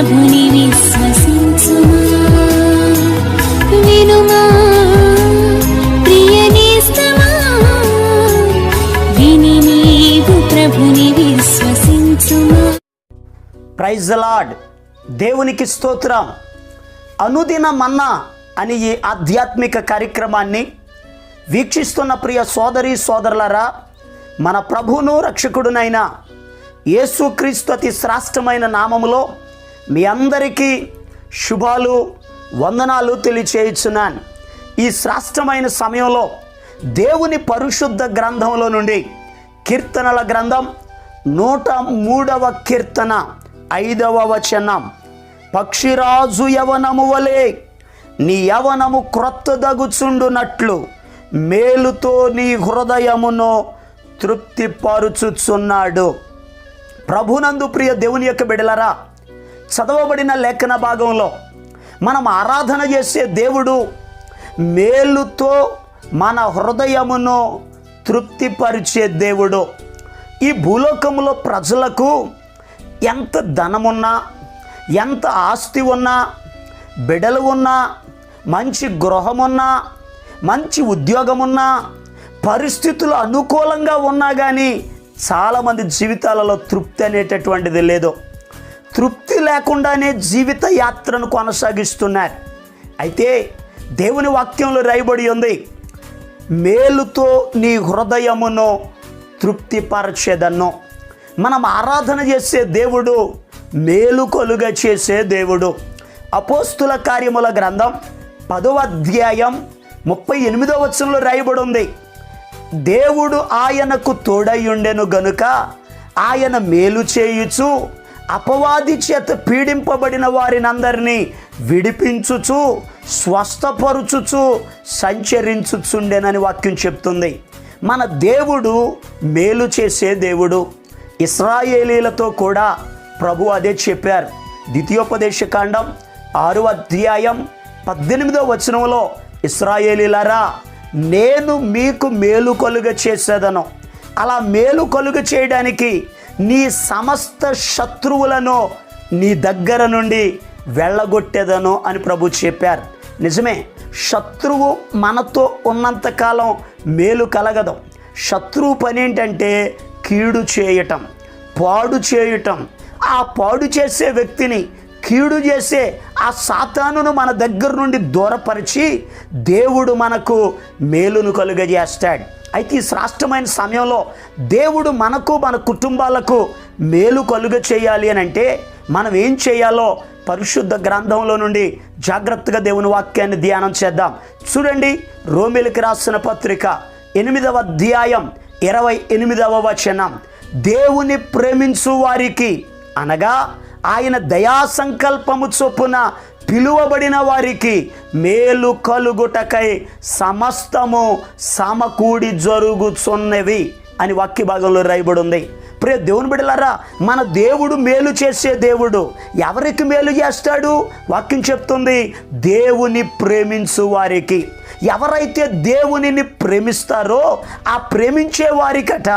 ప్రభుని విశ్వసించుమా. వినుమా ప్రియనేస్తమా విని నీవు ప్రభుని విశ్వసించుమా. ప్రైజ్ లాడ్ దేవునికి స్తోత్రం. అనుదిన మన్నా అని ఈ ఆధ్యాత్మిక కార్యక్రమాన్ని వీక్షిస్తున్న ప్రియ సోదరి సోదరులరా మన ప్రభువును రక్షకుడునైన యేసుక్రీస్తు అతి శ్రాష్టమైన నామములో మీ అందరికీ శుభాలు వందనాలు తెలియచేయుచున్నాను. ఈ శ్రాష్టమైన సమయంలో దేవుని పరిశుద్ధ గ్రంథంలో నుండి కీర్తనల గ్రంథం నూట మూడవ కీర్తన ఐదవ వచనం. పక్షిరాజు యవనము వలె నీ యవనము క్రొత్తదగుచుండునట్లు మేలుతో నీ హృదయమును తృప్తిపరుచుచున్నాడు. ప్రభునందు ప్రియ దేవుని యొక్క బిడలరా చదవబడిన లేఖన భాగంలో మనం ఆరాధన చేసే దేవుడు మేలుతో మన హృదయమును తృప్తిపరిచే దేవుడు. ఈ భూలోకంలో ప్రజలకు ఎంత ధనమున్నా ఎంత ఆస్తి ఉన్నా బిడలు ఉన్నా మంచి గృహమున్నా మంచి ఉద్యోగమున్నా పరిస్థితులు అనుకూలంగా ఉన్నా కానీ చాలామంది జీవితాలలో తృప్తి అనేటటువంటిది లేదు. తృప్తి లేకుండానే జీవిత యాత్రను కొనసాగిస్తున్నారు. అయితే దేవుని వాక్యంలో రాయబడి ఉంది మేలుతో నీ హృదయమును తృప్తిపరచేదన్ను. మనం ఆరాధన చేసే దేవుడు మేలు కొలుగ చేసే దేవుడు. అపోస్తుల కార్యముల గ్రంథం పదవ అధ్యాయం ముప్పై ఎనిమిదో వచనంలో రాయబడి ఉంది దేవుడు ఆయనకు తోడయ్యుండెను గనుక ఆయన మేలు చేయుచు అపవాది చేత పీడింపబడిన వారినందరినీ విడిపించుచు స్వస్థపరుచుచు సంచరించుచుండెనని వాక్యం చెప్తుంది. మన దేవుడు మేలు చేసే దేవుడు. ఇస్రాయేలీలతో కూడా ప్రభు అదే చెప్పారు. ద్వితీయోపదేశ కాండం ఆరు అధ్యాయం పద్దెనిమిదో వచనంలో ఇస్రాయేలీలరా నేను మీకు మేలు కలుగ చేసేదను. అలా మేలు కలుగ చేయడానికి నీ సమస్త శత్రువులను నీ దగ్గర నుండి వెళ్ళగొట్టేదను అని ప్రభు చెప్పారు. నిజమే శత్రువు మనతో ఉన్నంతకాలం మేలు కలగదు. శత్రువు పని ఏంటంటే కీడు చేయటం పాడు చేయటం. ఆ పాడు చేసే వ్యక్తిని కీడు చేసే ఆ సాతానును మన దగ్గర నుండి దూరపరిచి దేవుడు మనకు మేలును కలుగజేస్తాడు. అయితే ఈ శ్రాష్టమైన సమయంలో దేవుడు మనకు మన కుటుంబాలకు మేలు కలుగ చేయాలి అని అంటే మనం ఏం చేయాలో పరిశుద్ధ గ్రంథంలో నుండి జాగ్రత్తగా దేవుని వాక్యాన్ని ధ్యానం చేద్దాం. చూడండి రోమిలికి రాసిన పత్రిక ఎనిమిదవ అధ్యాయం ఇరవై ఎనిమిదవ వచనం. దేవుని ప్రేమించు వారికి అనగా ఆయన దయా సంకల్పము చొప్పున పిలువబడిన వారికి మేలు కలుగుటకై సమస్తము సమకూడి జరుగుచున్నవి అని వాక్య భాగంలో రాయబడి ఉంది ప్రియ దేవుని బిడలారా మన దేవుడు మేలు చేసే దేవుడు ఎవరికి మేలు చేస్తాడు? వాక్యం చెప్తుంది దేవుని ప్రేమించు వారికి. ఎవరైతే దేవునిని ప్రేమిస్తారో ఆ ప్రేమించే వారికట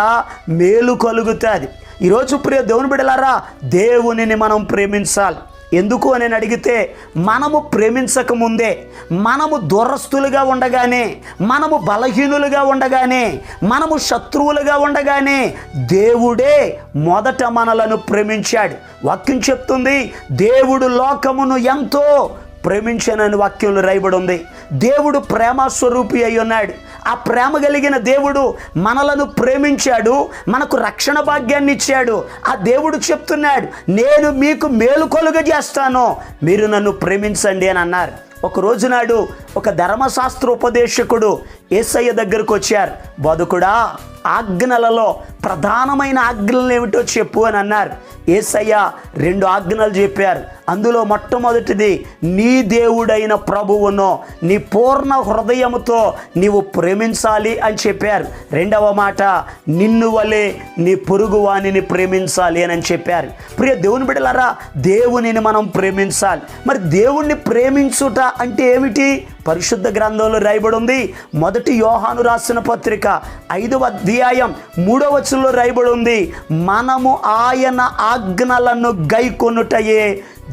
మేలు కలుగుతుంది. ఈరోజు ప్రియ దేవుని బిడలారా దేవునిని మనం ప్రేమించాలి. ఎందుకు అని అడిగితే మనము ప్రేమించక ముందే మనము దురస్తులుగా ఉండగానే మనము బలహీనులుగా ఉండగానే మనము శత్రువులుగా ఉండగానే దేవుడే మొదట మనలను ప్రేమించాడు. వాక్యం చెప్తుంది దేవుడు లోకమును ఎంతో ప్రేమించానని వాక్యంలో రాయబడి ఉంది. దేవుడు ప్రేమ స్వరూపి అయి ఉన్నాడు. ఆ ప్రేమ కలిగిన దేవుడు మనలను ప్రేమించాడు మనకు రక్షణ భాగ్యాన్ని ఇచ్చాడు. ఆ దేవుడు చెప్తున్నాడు నేను మీకు మేలుకొలుగ చేస్తాను మీరు నన్ను ప్రేమించండి అని అన్నారు. ఒక రోజు నాడు ఒక ధర్మశాస్త్ర ఉపదేశకుడు ఏసయ్య దగ్గరకు వచ్చారు. బతుకుడా ఆజ్ఞలలో ప్రధానమైన ఆజ్ఞలు ఏమిటో చెప్పు అని అన్నారు. ఏసయ్య రెండు ఆజ్ఞలు చెప్పారు. అందులో మొట్టమొదటిది నీ దేవుడైన ప్రభువును నీ పూర్ణ హృదయముతో నీవు ప్రేమించాలి అని చెప్పారు. రెండవ మాట నిన్ను వలె నీ పొరుగు వాణిని ప్రేమించాలి అని చెప్పారు. ప్రియ దేవుని బిడ్డలారా దేవునిని మనం ప్రేమించాలి. మరి దేవుణ్ణి ప్రేమించుట అంటే ఏమిటి? పరిశుద్ధ గ్రంథంలో రాయబడి ఉంది. మొదటి యోహాను రాసిన పత్రిక ఐదవ అధ్యాయం మూడవ వచనంలో రాయబడి ఉంది మనము ఆయన ఆజ్ఞలను గైకొనుటయే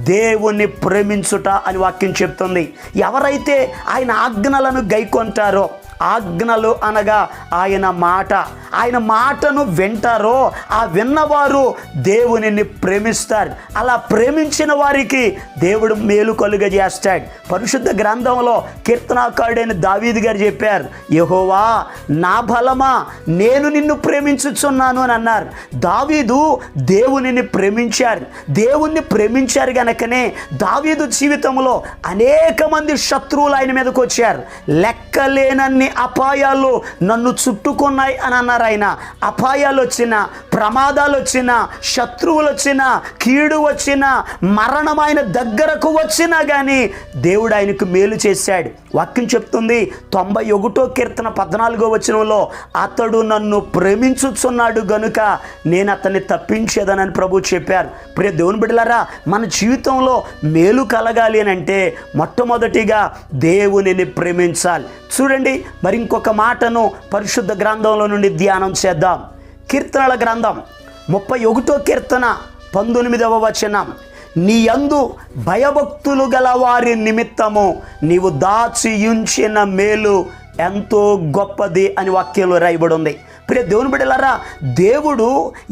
దేవుణ్ణి ప్రేమించుట అని వాక్యం చెప్తుంది. ఎవరైతే ఆయన ఆజ్ఞలను గైకొంటారో ఆజ్ఞలు అనగా ఆయన మాట. ఆయన మాటను వింటారో ఆ విన్నవారు దేవునిని ప్రేమిస్తారు. అలా ప్రేమించిన వారికి దేవుడు మేలు కలుగజేస్తాడు పరిశుద్ధ గ్రంథంలో కీర్తనాకారుడైన దావీది గారు చెప్పారు యహోవా నా బలమా? నేను నిన్ను ప్రేమించుచున్నాను అని అన్నారు. దావీదు దేవునిని ప్రేమించారు. దేవుణ్ణి ప్రేమించారు గనకనే దావీదు జీవితంలో అనేక మంది శత్రువులు ఆయన మీదకి వచ్చారు. లెక్కలేనన్ని అపాయాలు నన్ను చుట్టుకున్నాయి అని అన్నారు ఆయన. అపాయాలు వచ్చిన ప్రమాదాలు వచ్చిన శత్రువులు వచ్చిన కీడు వచ్చిన మరణం ఆయన దగ్గరకు వచ్చినా కానీ దేవుడు ఆయనకు మేలు చేశాడు. వాక్యం చెప్తుంది తొంభై ఒకటో కీర్తన పద్నాలుగో వచనంలో అతడు నన్ను ప్రేమించుచున్నాడు గనుక నేను అతన్ని తప్పించేదనని ప్రభు చెప్పారు. ప్రియ దేవుని బిడ్డలారా మన జీవితంలో మేలు కలగాలి అని అంటే మొట్టమొదటిగా దేవునిని ప్రేమించాలి. చూడండి మరి ఇంకొక మాటను పరిశుద్ధ గ్రంథంలో నుండి ధ్యానం చేద్దాం. కీర్తనల గ్రంథం ముప్పై ఒకటో కీర్తన పంతొమ్మిదవ వచనం. నీ యందు భయభక్తులు గల వారి నిమిత్తము నీవు దాచి ఉంచిన మేలు ఎంతో గొప్పది అని వాక్యంలో రాయబడి ఉంది ప్రియ దేవుని బిడ్డలారా దేవుడు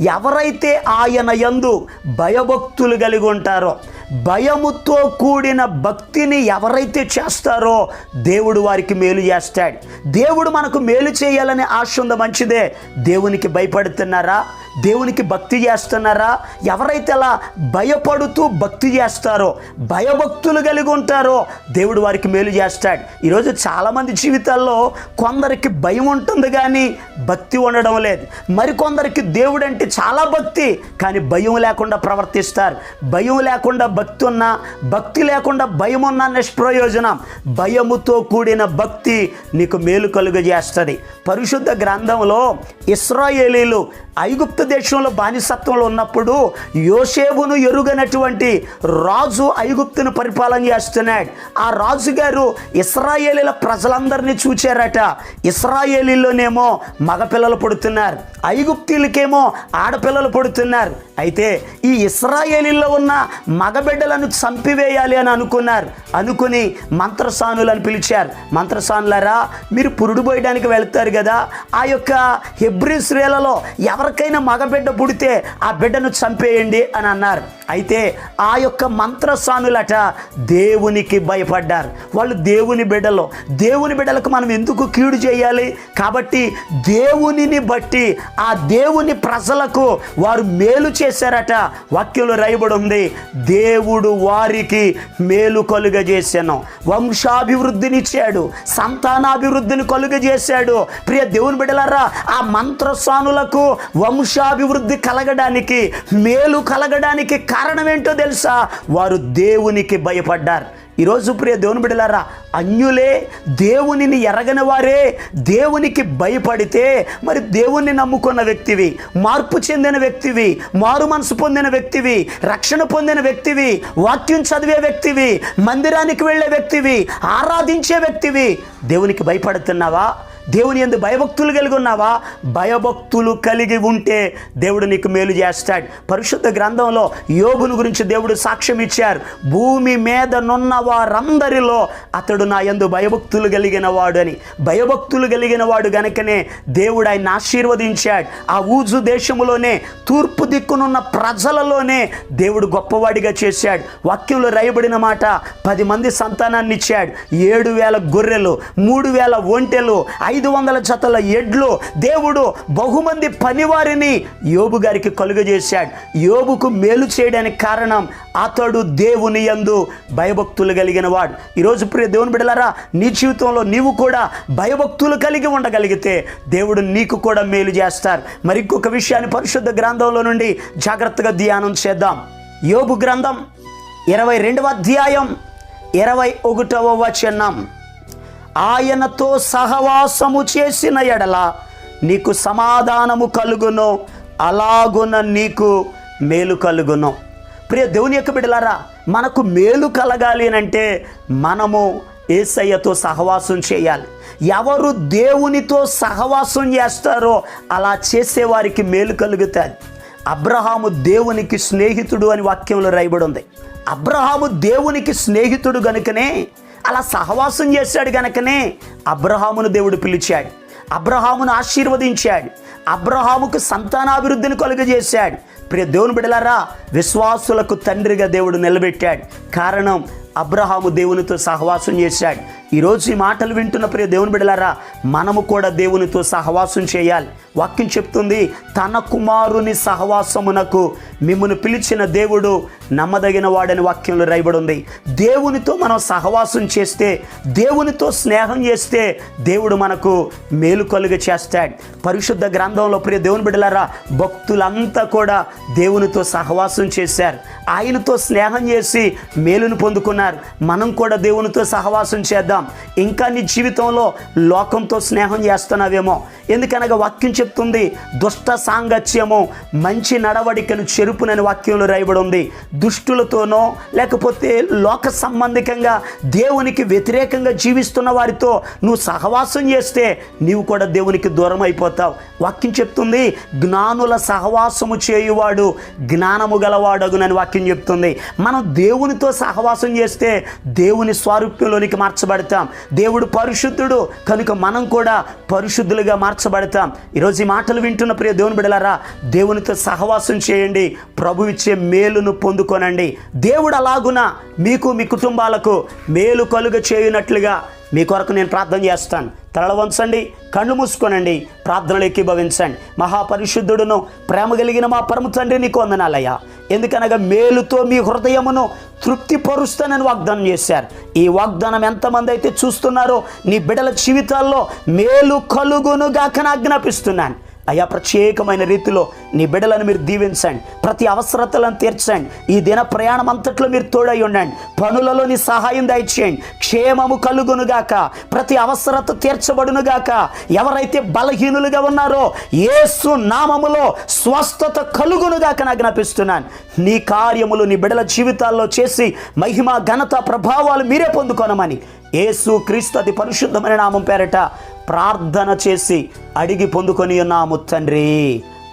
ఎవరైతే ఆయన యందు భయభక్తులు కలిగి ఉంటారో భయముతో కూడిన భక్తిని ఎవరైతే చేస్తారో దేవుడు వారికి మేలు చేస్తాడు. దేవుడు మనకు మేలు చేయాలనే ఆశ ఉంది మంచిదే? దేవునికి భయపడుతున్నారా? దేవునికి భక్తి చేస్తున్నారా? ఎవరైతే అలా భయపడుతూ భక్తి చేస్తారో భయభక్తులు కలిగి ఉంటారో దేవుడు వారికి మేలు చేస్తాడు. ఈరోజు చాలామంది జీవితాల్లో కొందరికి భయం ఉంటుంది కానీ భక్తి ఉండడం లేదు. మరికొందరికి దేవుడు అంటే చాలా భక్తి కానీ భయం లేకుండా ప్రవర్తిస్తారు. భయం లేకుండా భక్తి ఉన్నా భక్తి లేకుండా భయం ఉన్న నిష్ప్రయోజనం. భయముతో కూడిన భక్తి నీకు మేలు కలుగజేస్తుంది. పరిశుద్ధ గ్రంథంలో ఇస్రాయేలీలు ఐగుప్తు దేశంలో బానిసత్వంలో ఉన్నప్పుడు యోసేబును ఎరుగనటువంటి రాజు ఐగుప్తును పరిపాలన చేస్తున్నాడు. ఆ రాజుగారు ఇస్రాయేలీల ప్రజలందరినీ చూచారట. ఇస్రాయేలీలోనేమో మగపిల్లలు పుడుతున్నారు. ఐగుప్తీలకేమో ఆడపిల్లలు పుడుతున్నారు. అయితే ఈ ఇస్రాయేలీలో ఉన్న మగ బిడ్డలను చంపివేయాలి అని అనుకున్నారు. అనుకుని మంత్రసానులను పిలిచారు. మంత్రసానులరా మీరు పురుడు పోయడానికి వెళ్తారు కదా. ఆ యొక్క హెబ్రి స్త్రీలలో ఎవరికైనా మగబిడ్డ పుడితే ఆ బిడ్డను చంపేయండి అని అన్నారు. అయితే ఆ యొక్క మంత్రసానులట దేవునికి భయపడ్డారు. వాళ్ళు దేవుని బిడ్డలు. దేవుని బిడ్డలకు మనం ఎందుకు కీడు చేయాలి? కాబట్టి దేవునిని బట్టి ఆ దేవుని ప్రజలకు వారు మేలు చేశారట. వాక్యంలో రాయబడి ఉంది. దేవు దేవుడు వారికి మేలు కలుగజేశాను. వంశాభివృద్ధినిచ్చాడు సంతానాభివృద్ధిని కలుగజేశాడు. ప్రియ దేవుని బిడ్డలారా ఆ మంత్రస్వానులకు వంశాభివృద్ధి కలగడానికి మేలు కలగడానికి కారణం ఏంటో తెలుసా? వారు దేవునికి భయపడ్డారు. ఈరోజు ప్రియ దేవుని బిడలారా అన్యులే దేవునిని ఎరగని వారే దేవునికి భయపడితే మరి దేవుణ్ణి నమ్ముకున్న వ్యక్తివి మార్పు చెందిన వ్యక్తివి మారు మనసు పొందిన వ్యక్తివి రక్షణ పొందిన వ్యక్తివి వాక్యం చదివే వ్యక్తివి మందిరానికి వెళ్ళే వ్యక్తివి ఆరాధించే వ్యక్తివి దేవునికి భయపడుతున్నావా? దేవుని ఎందు భయభక్తులు కలిగి ఉన్నావా? భయభక్తులు కలిగి ఉంటే దేవుడు నీకు మేలు చేస్తాడు. పరిశుద్ధ గ్రంథంలో యోగుని గురించి దేవుడు సాక్ష్యం ఇచ్చారు. భూమి మీద నున్న వారందరిలో అతడు నా ఎందు భయభక్తులు కలిగిన వాడు అని. భయభక్తులు కలిగిన వాడు గనుకనే దేవుడు ఆయన ఆశీర్వదించాడు. ఆ ఊజు దేశములోనే తూర్పు దిక్కునున్న ప్రజలలోనే దేవుడు గొప్పవాడిగా చేశాడు. వాక్యంలో రాయబడిన మాట పది మంది సంతానాన్ని ఇచ్చాడు. ఏడు వేల గొర్రెలు మూడు వేల ఒంటెలు ఐదు ఐదు వందల జతల ఎడ్లు దేవుడు బహుమంది పనివారిని యోబు గారికి కలుగజేశాడు. యోబుకు మేలు చేయడానికి కారణం అతడు దేవుని యందు భయభక్తులు కలిగిన వాడు. ఈరోజు ప్రియ దేవుని బిడలారా నీ జీవితంలో నీవు కూడా భయభక్తులు కలిగి ఉండగలిగితే దేవుడు నీకు కూడా మేలు చేస్తారు. మరి ఇంకొక విషయాన్ని పరిశుద్ధ గ్రంథంలో నుండి జాగ్రత్తగా ధ్యానం చేద్దాం. యోబు గ్రంథం ఇరవై రెండవ అధ్యాయం ఇరవై ఒకటవ వచనం. ఆయనతో సహవాసము చేసిన ఎడల నీకు సమాధానము కలుగును అలాగున నీకు మేలు కలుగును. ప్రియ దేవుని యొక్క బిడలారా మనకు మేలు కలగాలి అని అంటే మనము ఏసయ్యతో సహవాసం చేయాలి. ఎవరు దేవునితో సహవాసం చేస్తారో అలా చేసేవారికి మేలు కలుగుతుంది అబ్రహాము దేవునికి స్నేహితుడు అని వాక్యంలో రాయబడి ఉంది. అబ్రహాము దేవునికి స్నేహితుడు గనుకనే అలా సహవాసం చేశాడు గనుకనే అబ్రహామును దేవుడు పిలిచాడు. అబ్రహామును ఆశీర్వదించాడు. అబ్రహాముకు సంతానాభివృద్ధిని కలుగజేశాడు. ప్రియ దేవుని బిడలారా విశ్వాసులకు తండ్రిగా దేవుడు నిలబెట్టాడు. కారణం అబ్రహాము దేవునితో సహవాసం చేశాడు. ఈరోజు ఈ మాటలు వింటున్న ప్రియ దేవుని బిడలారా మనము కూడా దేవునితో సహవాసం చేయాలి. వాక్యం చెప్తుంది తన కుమారుని సహవాసమునకు మిమ్మల్ని పిలిచిన దేవుడు నమ్మదగిన వాడని వాక్యంలో రాయబడి ఉంది దేవునితో మనం సహవాసం చేస్తే దేవునితో స్నేహం చేస్తే దేవుడు మనకు మేలు కలుగ చేస్తాడు. పరిశుద్ధ గ్రంథంలో ప్రియ దేవుని బిడలారా భక్తులంతా కూడా దేవునితో సహవాసం చేశారు. ఆయనతో స్నేహం చేసి మేలును పొందుకున్నారు. మనం కూడా దేవునితో సహవాసం చేద్దాం. ఇంకా నీ జీవితంలో లోకంతో స్నేహం చేస్తున్నావేమో. ఎందుకనగా వాక్యం చెప్తుంది దుష్ట సాంగత్యము మంచి నడవడికను చెరుపునని వాక్యంలో రాయబడి ఉంది దుష్టులతోనో లేకపోతే లోక సంబంధికంగా దేవునికి వ్యతిరేకంగా జీవిస్తున్న వారితో నువ్వు సహవాసం చేస్తే నీవు కూడా దేవునికి దూరం అయిపోతావు. వాక్యం చెప్తుంది జ్ఞానుల సహవాసము చేయువాడు జ్ఞానము గలవాడగునని వాక్యం చెప్తుంది. మనం దేవునితో సహవాసం చేస్తే దేవుని స్వారూప్యంలోనికి మార్చబడతాం. దేవుడు పరిశుద్ధుడు కనుక మనం కూడా పరిశుద్ధులుగా మార్చబడతాం. ఈరోజు ఈ మాటలు వింటున్న ప్రియ దేవుని బిడలారా దేవునితో సహవాసం చేయండి. ప్రభు ఇచ్చే మేలును పొందుకోనండి. దేవుడు అలాగున? మీకు మీ కుటుంబాలకు మేలు కలుగ చేయునట్లుగా మీ కొరకు నేను ప్రార్థన చేస్తాను. తలలు వంచండి కళ్ళు మూసుకోనండి ప్రార్థనలు ఎక్కిభవించండి. మహాపరిశుద్ధుడును ప్రేమ కలిగిన మా పరమ తండ్రి నీకు వందనాలయ్యా. ఎందుకనగా మేలుతో మీ హృదయమును తృప్తిపరుస్తానని వాగ్దానం చేశారు. ఈ వాగ్దానం ఎంతమంది అయితే చూస్తున్నారో నీ బిడల జీవితాల్లో మేలు కలుగునుగాక ఆజ్ఞాపిస్తున్నాను. అయా ప్రత్యేకమైన రీతిలో నీ బిడ్డలను మీరు దీవించండి. ప్రతి అవసరతలను తీర్చండి. ఈ దిన ప్రయాణం అంతట్లో మీరు తోడై ఉండండి. పనులలో నీ సహాయం దయచేయండి. క్షేమము కలుగునుగాక ప్రతి అవసరత తీర్చబడునుగాక ఎవరైతే బలహీనులుగా ఉన్నారో ఏసు నామములో స్వస్థత కలుగునుగాక నాకు జ్ఞాపిస్తున్నాను నీ కార్యములు నీ బిడ్డల జీవితాల్లో చేసి మహిమ ఘనత ప్రభావాలు మీరే పొందుకోనమని ఏసు క్రీస్తు అతి పరిశుద్ధమైన నామం పేరట ప్రార్థన చేసి అడిగి పొందుకొని ఉన్నాము తండ్రి.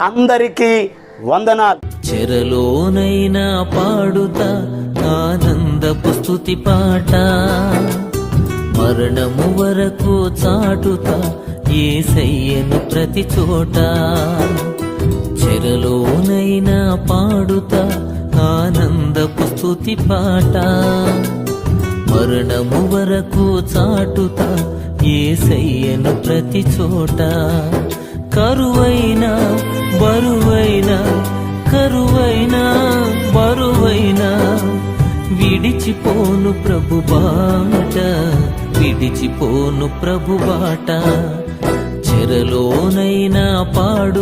అందరికీ వందనాలు. చెరలోనైనా పాడుతా ఆనందపు స్తుతి పాట. మరణము వరకు చాటుతా సయ్యను ప్రతి చోట. చెరలోనైనా పాడుతా ఆనందపు స్తుతి పాట. మరణము వరకు చాటుతా సయ్యను ప్రతి చోట. కరువైనా బరువైనా కరువైనా బరువైనా విడిచిపోను ప్రభు బాట విడిచిపోను ప్రభు బాట. చెరలోనైనా పాడు